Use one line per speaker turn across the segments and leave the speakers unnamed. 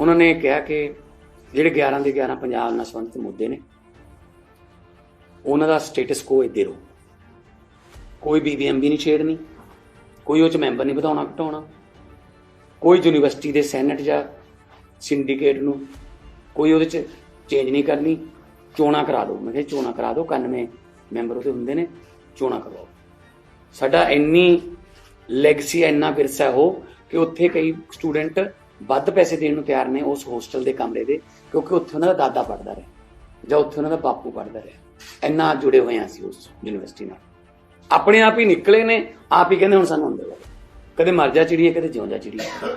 ਉਹਨਾਂ ਨੇ ਕਿਹਾ ਕਿ ਜਿਹੜੇ 11 ਦੇ 11 ਪੰਜਾਬ ਨਾਲ ਸੰਬੰਧਿਤ ਮੁੱਦੇ ਨੇ, ਉਹਨਾਂ ਦਾ ਸਟੇਟਸ ਕੋ ਇੱਦੇ ਰਹੋ। ਕੋਈ ਬੀਬੀਐਮਬੀ ਨਹੀਂ ਛੇੜਨੀ, ਕੋਈ ਉਹ ਚ ਮੈਂਬਰ ਨਹੀਂ ਵਧਾਉਣਾ, ਘਟਾਉਣਾ। ਕੋਈ ਯੂਨੀਵਰਸਿਟੀ ਦੇ ਸੈਨੇਟ ਜਾਂ ਸਿੰਡੀਕੇਟ ਨੂੰ ਕੋਈ ਉਹਦੇ ਚ ਚੇਂਜ ਨਹੀਂ ਕਰਨੀ, ਚੋਣਾਂ ਕਰਾ ਦਿਓ। ਮੈਂ ਕਿਹਾ ਚੋਣਾਂ ਕਰਾ ਦਿਓ 91 ਮੈਂਬਰ ਉਹਦੇ ਹੁੰਦੇ ਨੇ, ਚੋਣਾਂ ਕਰਵਾਓ। ਸਾਡਾ ਇੰਨੀ ਲੈਗਸੀ ਇੰਨਾ ਵਿਰਸਾ ਉਹ ਕਿ ਉੱਥੇ ਕਈ ਸਟੂਡੈਂਟ ਵੱਧ ਪੈਸੇ ਦੇਣ ਨੂੰ ਤਿਆਰ ਨੇ ਉਸ ਹੋਸਟਲ ਦੇ ਕਮਰੇ ਦੇ, ਕਿਉਂਕਿ ਉੱਥੇ ਉਹਨਾਂ ਦਾ ਦਾਦਾ ਪੜਦਾ ਰਿਹਾ, ਜਾਂ ਉੱਥੇ ਉਹਨਾਂ ਦਾ ਬਾਪੂ ਪੜਦਾ ਰਿਹਾ। ਇੰਨਾ ਜੁੜੇ ਹੋਏ ਆ ਅਸੀਂ ਉਸ ਯੂਨੀਵਰਸਿਟੀ ਨਾਲ। ਆਪਣੇ ਆਪ ਹੀ ਨਿਕਲੇ ਨੇ, ਆਪ ਹੀ ਕਹਿੰਦੇ ਹੁਣ ਸਾਨੂੰ ਅੰਦਰ ਲੈ ਕਦੇ ਮਰ ਜਾ ਚਿੜੀਏ, ਕਦੇ ਜਿਉਂ ਜਾ ਚਿੜੀਏ।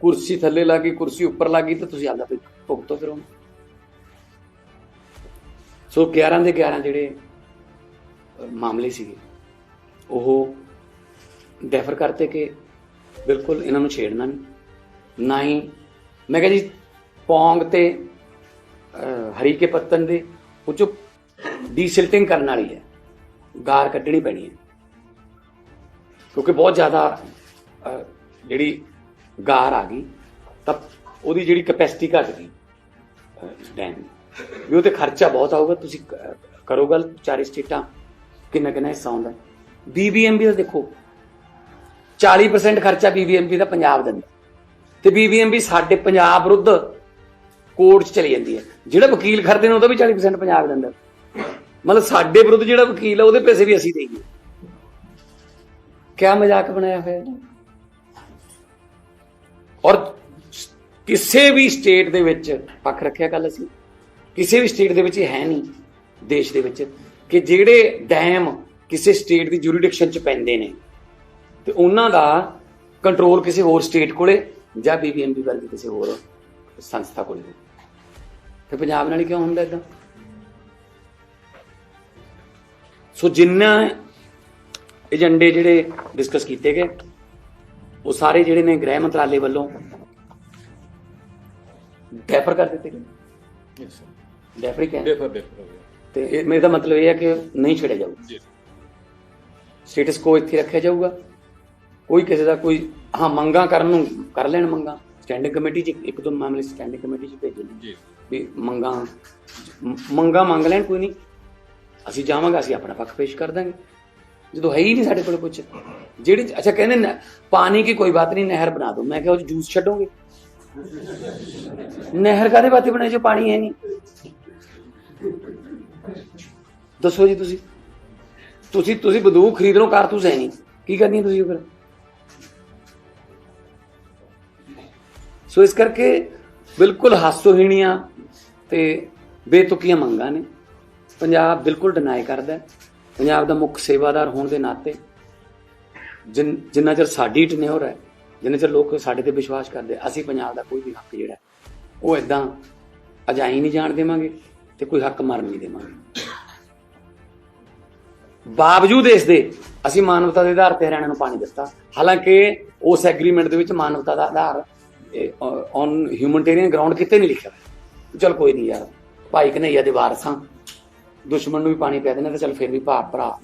ਕੁਰਸੀ ਥੱਲੇ ਲੱਗੀ ਕੁਰਸੀ ਉੱਪਰ ਲੱਗੀ ਤਾਂ ਤੁਸੀਂ ਆਪਦਾ ਭੁਗਤੋ ਫਿਰ ਉਹਨੂੰ। ਸੋ 11 ਦੇ 11 ਜਿਹੜੇ ਮਾਮਲੇ ਸੀਗੇ, ਉਹ ਡੈਫਰ ਕਰਤੇ ਕਿ ਬਿਲਕੁਲ ਇਹਨਾਂ ਨੂੰ ਛੇੜਨਾ ਨਹੀਂ। ਨਾ ਮੈਂ ਕਿਹਾ ਜੀ ਪੌਂਗ ਤੇ ਅਹ, ਹਰੀ ਕੇ ਪੱਤਨ ਦੇ ਉਹ ਚੋਂ ਡੀਸਿਲਟਿੰਗ ਕਰਨ ਵਾਲੀ ਹੈ। ਗਾਰ ਕੱਢਣੀ ਪੈਣੀ ਹੈ। ਕਿਉਂਕਿ ਬਹੁਤ ਜ਼ਿਆਦਾ ਜਿਹੜੀ ਗਾਰ ਆ ਗਈ ਤਾਂ ਉਹਦੀ ਜਿਹੜੀ ਕਪੈਸਿਟੀ ਘਟ ਗਈ ਡੈਮ ਵੀ ਉਹ ਤੇ ਖਰਚਾ ਬਹੁਤ ਆਊਗਾ ਤੁਸੀਂ ਕਰੋ ਗੱਲ ਚਾਰੇ ਸਟੇਟਾਂ ਕਿੰਨਾ ਕਿੰਨਾ ਹਿੱਸਾ ਆਉਂਦਾ ਬੀਬੀਐਮਬੀ ਦਾ ਦੇਖੋ 40% ਖਰਚਾ ਬੀਬੀਐਮਬੀ ਦਾ ਪੰਜਾਬ ਦਿੰਦਾ ਤੇ ਬੀਬੀਐਮਬੀ ਸਾਡੇ ਪੰਜਾਬ ਵਿਰੁੱਧ ਕੋਰਟ 'ਚ ਚਲੀ ਜਾਂਦੀ ਹੈ। ਜਿਹੜਾ ਵਕੀਲ ਖਰਦੇ ਨੇ ਉਹਦਾ ਵੀ 40% ਪੰਜਾਬ ਦਿੰਦਾ ਮਤਲਬ ਸਾਡੇ ਵਿਰੁੱਧ ਜਿਹੜਾ ਵਕੀਲ ਹੈ ਉਹਦੇ ਪੈਸੇ ਵੀ ਅਸੀਂ ਦੇਈਏ। ਕਿਆ ਮਜ਼ਾਕ ਬਣਾਇਆ ਹੋਇਆ ਹੈ ਔਰ ਕਿਸੇ ਵੀ ਸਟੇਟ ਦੇ ਵਿੱਚ, ਪੱਖ ਰੱਖਿਆ ਗੱਲ ਅਸੀਂ, ਕਿਸੇ ਵੀ ਸਟੇਟ ਦੇ ਵਿੱਚ ਇਹ ਹੈ ਨਹੀਂ, ਦੇਸ਼ ਦੇ ਵਿੱਚ, ਕਿ ਜਿਹੜੇ ਡੈਮ ਕਿਸੇ ਸਟੇਟ ਦੀ ਜੁਰੀਡਿਕਸ਼ਨ ਚ ਪੈਂਦੇ ਨੇ, ਤੇ ਉਹਨਾਂ ਦਾ ਕੰਟਰੋਲ ਕਿਸੇ ਹੋਰ ਸਟੇਟ ਕੋਲੇ ਜਾਂ ਬੀਬੀਐਮਬੀ ਵਰਗੀ ਕਿਸੇ ਹੋਰ ਸੰਸਥਾ ਕੋਲੇ ਹੋਵੇ ਤੇ ਪੰਜਾਬ ਨਾਲ ਹੀ ਕਿਉਂ ਹੁੰਦਾ ਇਦਾਂ ਸੋ ਜਿੰਨਾ ਏਜੰਡੇ ਜਿਹੜੇ ਡਿਸਕਸ ਕੀਤੇ ਗਏ ਉਹ ਸਾਰੇ ਜਿਹੜੇ ਨੇ ਗ੍ਰਹਿ ਮੰਤਰਾਲੇ ਵੱਲੋਂ ਡੈਫਰ ਕਰ ਦਿੱਤੇ ਗਏ?
ਯੈਸ ਸਰ
ਡੈਫਰ ਹੀ ਕਹਿੰਦੇ
ਡਿਫਰ ਡਿਫਰ
ਤੇ ਮੇਰੇ ਮਤਲਬ ਇਹ ਹੈ ਕਿ ਨਹੀਂ ਛੱਡਿਆ ਜਾਊਗਾ।
ਜੀ
ਸਟੇਟਸ ਕੋ ਇੱਥੇ ਰੱਖਿਆ ਜਾਊਗਾ। ਕੋਈ ਕਿਸੇ ਦਾ ਕੋਈ ਹਾਂ ਮੰਗਾ ਕਰਨ ਨੂੰ ਕਰ ਲੈਣ ਮੰਗਾ। ਸਟੈਂਡਿੰਗ ਕਮੇਟੀ 'ਚ ਇੱਕ ਦੋ ਮਾਮਲੇ ਸਟੈਂਡਿੰਗ ਕਮੇਟੀ 'ਚ ਭੇਜੇ
ਜੀ।
ਵੀ ਮੰਗਾ ਮੰਗਾ ਮੰਗ ਲੈਣ ਕੋਈ ਨਹੀਂ। ਅਸੀਂ ਜਾਵਾਂਗੇ ਅਸੀਂ ਆਪਣਾ ਪੱਖ ਪੇਸ਼ ਕਰ ਦਾਂਗੇ। ਜਦੋਂ ਹੈ ਹੀ ਨਹੀਂ ਸਾਡੇ ਕੋਲ ਕੁਝ ਜਿਹੜੀ ਅੱਛਾ ਕਹਿੰਦੇ ਨੇ ਪਾਣੀ ਕੀ ਕੋਈ ਬਾਤ ਨਹੀਂ ਨਹਿਰ ਬਣਾ ਦੋ ਮੈਂ ਕਿਹਾ ਉਹ ਜੂਸ ਛੱਡੋਗੇ? ਨਹਿਰ ਕਾਦੇ ਬਾਤੇ ਬਣਾਈ ਜੋ ਪਾਣੀ ਹੈ ਨਹੀਂ। ਦੱਸੋ ਜੀ ਤੁਸੀਂ। ਤੁਸੀਂ ਤੁਸੀਂ ਬੰਦੂਕ ਖਰੀਦ ਲਓ ਕਾਰਤੂਸ ਹੈ ਨਹੀਂ। ਕੀ ਕਰਨੀ ਤੁਸੀਂ ਫਿਰ? ਸੋ ਇਸ ਕਰਕੇ ਬਿਲਕੁਲ ਹਾਸੋਹੀਣੀਆਂ ਤੇ ਬੇਤੁਕੀਆਂ ਮੰਗਾਂ ਨੇ। ਪੰਜਾਬ ਬਿਲਕੁਲ ਡਿਨਾਈ ਕਰਦਾ ਪੰਜਾਬ ਦਾ ਮੁੱਖ ਸੇਵਾਦਾਰ ਹੋਣ ਦੇ ਨਾਤੇ ਜਿਨ- ਜਿੰਨਾ ਚਿਰ ਸਾਡੀ ਟਨਿਓਰ ਹੈ, ਜਿੰਨਾ ਚਿਰ ਲੋਕ ਸਾਡੇ ਤੇ ਵਿਸ਼ਵਾਸ ਕਰਦੇ, ਅਸੀਂ ਪੰਜਾਬ ਦਾ ਕੋਈ ਵੀ ਹੱਕ ਜਿਹੜਾ ਉਹ ਇਦਾਂ ਅਜਾਈ ਨਹੀਂ ਜਾਣ ਦੇਵਾਂਗੇ ਤੇ ਕੋਈ ਹੱਕ ਮਰਨ ਨਹੀਂ ਦੇਵਾਂਗੇ। ਬਾਵਜੂਦ ਇਸ ਦੇ ਅਸੀਂ ਮਾਨਵਤਾ ਦੇ ਆਧਾਰ ਤੇ ਹਰਿਆਣਾ ਨੂੰ ਪਾਣੀ ਦਿੱਤਾ। ਹਾਲਾਂਕਿ ਉਸ ਐਗਰੀਮੈਂਟ ਦੇ ਵਿੱਚ ਮਾਨਵਤਾ ਦਾ ਆਧਾਰ ਔਨ ਹਿਊਮਨਟੇਰੀਅਨ ਗਰਾਊਂਡ ਕਿਤੇ ਨਹੀਂ ਲਿਖਿਆ ਹੋਇਆ। ਚਲ ਕੋਈ ਨਹੀਂ ਯਾਰ, ਭਾਈ ਕਨਈਆ ਦੇ ਵਾਰਸਾਂ ਦੁਸ਼ਮਣ ਨੂੰ ਵੀ ਪਾਣੀ ਪਿਆ ਦੇਣਾ ਤਾਂ ਚਲ ਫਿਰ ਵੀ ਭਾ, ਭਰਾ,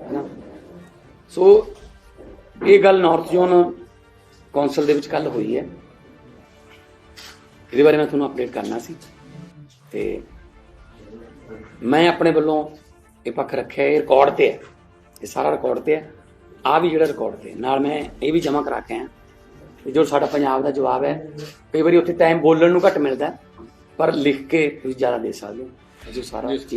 ਹੈਨਾ। ਸੋ ਇਹ ਗੱਲ ਨਾਰਥ ਜ਼ੋਨ ਕੌਂਸਲ ਦੇ ਵਿੱਚ ਕੱਲ ਹੋਈ ਹੈ। ਇਹਦੇ ਬਾਰੇ ਮੈਂ ਤੁਹਾਨੂੰ ਅਪਡੇਟ ਕਰਨਾ ਸੀ। ਤੇ ਮੈਂ ਆਪਣੇ ਵੱਲੋਂ ਇਹ ਪੱਖ ਰੱਖਿਆ, ਇਹ ਰਿਕਾਰਡ ਤੇ ਹੈ। ਇਹ ਸਾਰਾ ਰਿਕਾਰਡ ਤੇ ਹੈ। ਆ ਵੀ ਜਿਹੜਾ ਰਿਕਾਰਡ ਤੇ ਨਾਲ ਮੈਂ ਇਹ ਵੀ ਜਮ੍ਹਾਂ ਕਰਾ ਕੇ ਆਇਆ। ਜੋ ਸਾਡਾ ਪੰਜਾਬ ਦਾ ਜਵਾਬ ਹੈ, ਕਈ ਵਾਰੀ ਉੱਥੇ ਟਾਈਮ ਬੋਲਣ ਨੂੰ ਘੱਟ ਮਿਲਦਾ ਪਰ ਲਿਖ ਕੇ ਤੁਸੀਂ ਜ਼ਿਆਦਾ ਦੇ ਸਕਦੇ ਹੋ। ਜੋ ਸਾਰਾ ਚੀਜ਼